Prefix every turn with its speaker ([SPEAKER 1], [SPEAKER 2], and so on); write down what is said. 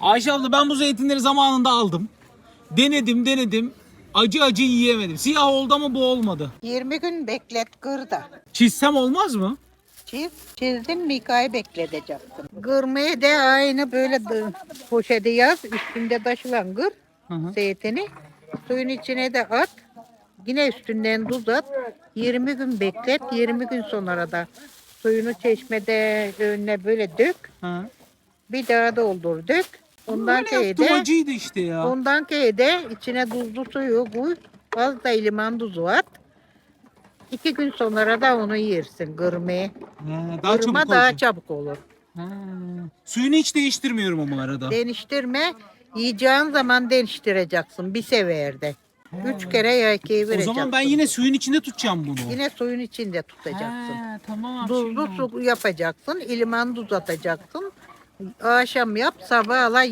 [SPEAKER 1] Ayşe abla ben bu zeytinleri zamanında aldım. Denedim denedim. Acı acı yiyemedim. Siyah oldu ama bu olmadı.
[SPEAKER 2] 20 gün beklet kırda.
[SPEAKER 1] Çizsem olmaz mı?
[SPEAKER 2] Çiz, çizdin mi iki ay bekleteceksin. Kırmayı da aynı böyle dı- poşete yaz. Üstünde taşılan kır
[SPEAKER 1] Hı hı.
[SPEAKER 2] zeytini. Suyun içine de at. Yine üstünden tuz at. 20 gün beklet. 20 gün sonra da suyunu çeşmede önüne böyle dök.
[SPEAKER 1] Hı.
[SPEAKER 2] Bir daha doldur dök. Ondan
[SPEAKER 1] Böyle yaptım acıydı işte ya.
[SPEAKER 2] ondan de içine tuzlu suyu koy. Az da limon tuzu at. İki gün sonra da onu yersin kırmayı.
[SPEAKER 1] He, daha
[SPEAKER 2] Kırma
[SPEAKER 1] çabuk
[SPEAKER 2] daha
[SPEAKER 1] olacak.
[SPEAKER 2] çabuk olur.
[SPEAKER 1] Ha. Suyunu hiç değiştirmiyorum ama arada.
[SPEAKER 2] Değiştirme. Yiyeceğin zaman değiştireceksin bir seferde. Üç kere yaykeyi
[SPEAKER 1] O
[SPEAKER 2] vereceksin.
[SPEAKER 1] zaman ben yine suyun içinde tutacağım bunu.
[SPEAKER 2] Yine suyun içinde tutacaksın.
[SPEAKER 1] He, tamam.
[SPEAKER 2] Tuzlu
[SPEAKER 1] şimdi
[SPEAKER 2] su yapacaksın. iliman tuz atacaksın. Akşam yap sabah ala